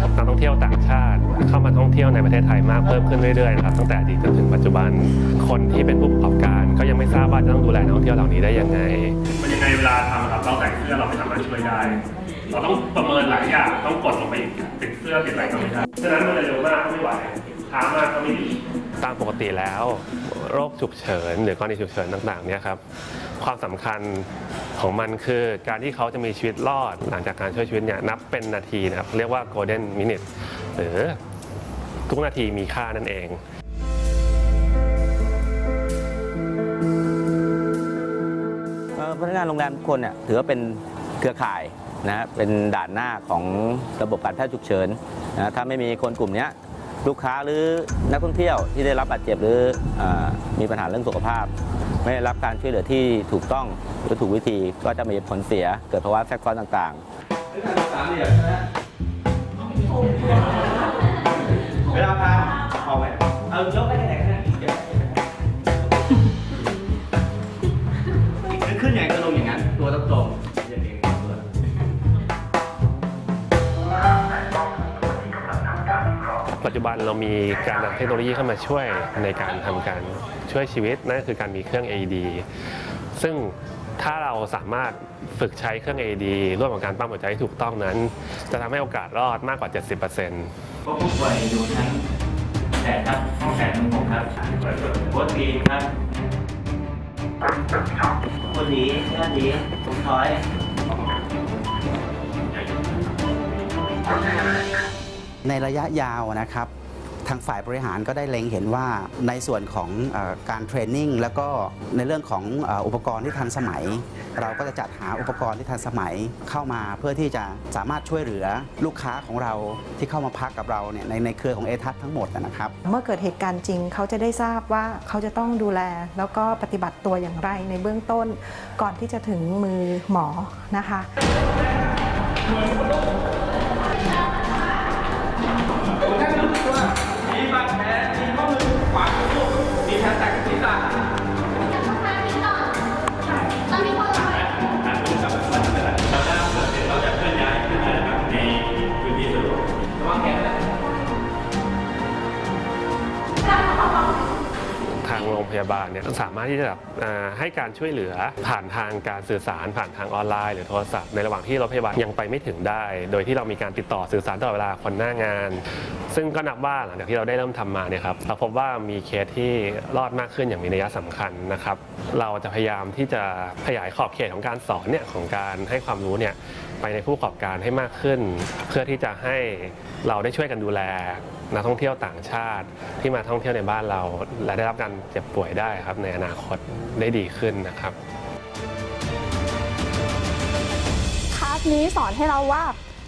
นักท่องเที่ยวต่างชาติ เข้ามาท่องเที่ยวในประเทศไทยมากเพิ่มขึ้นเรื่อยๆนะครับตั้งแต่อดีตจนถึงปัจจุบันคนที่เป็นผู้ประกอบการ ก็ยังไม่ทราบว่าจะต้องดูแลนักท่องเที่ยวเหล่านี้ได้ยังไง มันยังไงเวลาทำครับเราแต่งเสื้อเราไปทำามารช่วยได้ เราต้องประเมินหลายอย่างต้องกดลงไปติดเสื้อติดอะไรก็ไม่ได้ฉะนั้นมันเร็วมากก็ไม่ไหวช้ามากก็ไม่ดีตามปกติแล้ว โรคฉุกเฉิน หรือกรณีฉุกเฉินต่างๆเนี่ยครับความสำคัญของมันคือการที่เขาจะมีชีวิตรอดหลังจากการช่วยชีวิตเนี่ยนับเป็นนาทีนะครับเรียกว่า golden minute หรือทุกนาทีมีค่านั่นเองพนักงานโรงแรมทุกคนเนี่ยถือว่าเป็นเครือข่ายนะเป็นด่านหน้าของระบบการแพทย์ฉุกเฉินนะถ้าไม่มีคนกลุ่มนี้ ลูกค้าหรือนักท่องเที่ยวที่ได้รับบาดเจ็บหรืออมีปัญหาเรื่องสุขภาพ ไม่ได้รับการช่วยเหลือที่ถูกต้องหรือถูกวิธีก็จะมีผลเสียเกิดภาวะแทรกซ้อนต่างๆ เรามีการนำเทคโนโลยีเข้ามาช่วยในการทำการช่วยชีวิตนั่นคือการมีเครื่อง AED ซึ่งถ้าเราสามารถฝึกใช้เครื่อง AED ร่วมกับการปั๊มหัวใจที่ถูกต้องนั้น จะทำให้โอกาสรอดมากกว่า 70%พวกผู้ป่วยอยู่ทั้งแผดครับห้องแผดของผมครับปวดปีนครับคนดีแค่ดีผมถอยในระยะยาวนะครับ ทางฝ่ายบริหารก็ได้เล็งเห็นว่าในส่วนของเออการเทรนนิ่งแล้วก็ในเรื่องของเอออุปกรณ์ที่ทันสมัย เราก็จะจัดหาอุปกรณ์ที่ทันสมัยเข้ามาเพื่อที่จะสามารถช่วยเหลือลูกค้าของเราที่เข้ามาพักกับเราเนี่ยในในเครือของเอทัศทั้งหมดนะครับ เมื่อเกิดเหตุการณ์จริงเขาจะได้ทราบว่าเขาจะต้องดูแล แล้วก็ปฏิบัติตัวอย่างไรในเบื้องต้น ก่อนที่จะถึงมือหมอนะคะมีบาดแผลมีข้อ มือ ยาบาลเนี่ยสามารถที่จะแบบให้การช่วยเหลือผ่านทางการสื่อสารผ่านทางออนไลน์ หรือโทรศัพท์ในระหว่างที่รถพยาบาลยังไปไม่ถึงได้ โดยที่เรามีการติดต่อสื่อสารตลอดเวลาคนหน้างาน ซึ่งก็นับว่าหลังจากที่เราได้เริ่มทำมาเนี่ยครับเราพบว่ามีเคสที่รอดมากขึ้นอย่างมีนัยสำคัญนะครับ เราจะพยายามที่จะขยายขอบเขตของการสอนเนี่ยของการให้ความรู้เนี่ย ไปในผู้ประกอบการให้มากขึ้น เพื่อที่จะให้เราได้ช่วยกันดูแลนักท่องเที่ยวต่างชาติ ที่มาท่องเที่ยวในบ้านเรา และได้รับการเจ็บป่วยได้ครับ ในอนาคตได้ดีขึ้นนะครับคลาสนี้สอนให้เราว่า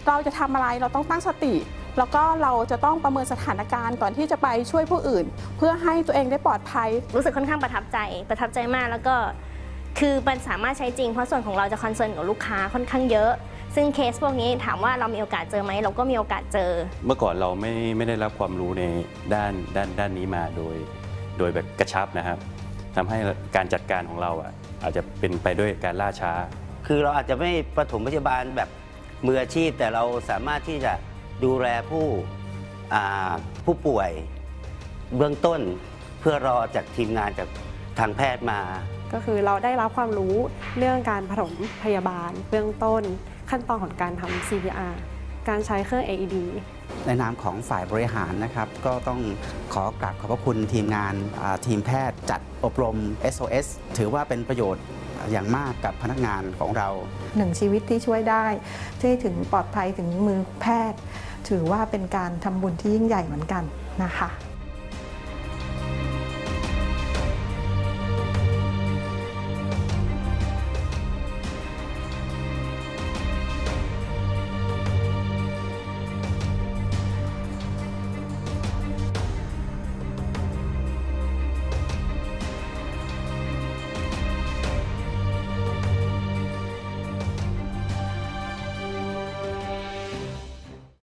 เราจะทำอะไรเราต้องตั้งสติ แล้วก็เราจะต้องประเมินสถานการณ์ก่อนที่จะไปช่วยผู้อื่น เพื่อให้ตัวเองได้ปลอดภัย รู้สึกค่อนข้างประทับใจ ประทับใจมากแล้วก็ คือมันสามารถใช้จริงเพราะส่วนของเราจะคอนเซิร์นกับลูกค้าค่อนข้างเยอะ ซึ่งเคสพวกนี้ถามว่าเรามีโอกาสเจอไหมเราก็มีโอกาสเจอ เมื่อก่อนเราไม่ไม่ได้รับความรู้ในด้านด้านด้านนี้มาโดย โดยแบบกระชับนะครับทำให้การจัดการของเราอะอาจจะเป็นไปด้วยการล่าช้า คือเราอาจจะไม่ประถมพยาบาลแบบมืออาชีพ แต่เราสามารถที่จะดูแลผู้อ่าผู้ป่วยเบื้องต้นเพื่อรอจากทีมงานจากทางแพทย์มา ก็คือเราได้รับความรู้เรื่องการผสมพยาบาลเบื้องต้น ขั้นตอนของการทำ CPR การใช้เครื่อง AED ในนามของฝ่ายบริหารนะครับ ก็ต้องขอกราบขอบพระคุณทีมงานอ่าทีมแพทย์จัดอบรม SOS ถือว่าเป็นประโยชน์อย่างมากกับพนักงานของเราหนึ่งชีวิตที่ช่วยได้ ที่ถึงปลอดภัยถึงมือแพทย์ ถือว่าเป็นการทำบุญที่ยิ่งใหญ่เหมือนกันนะคะ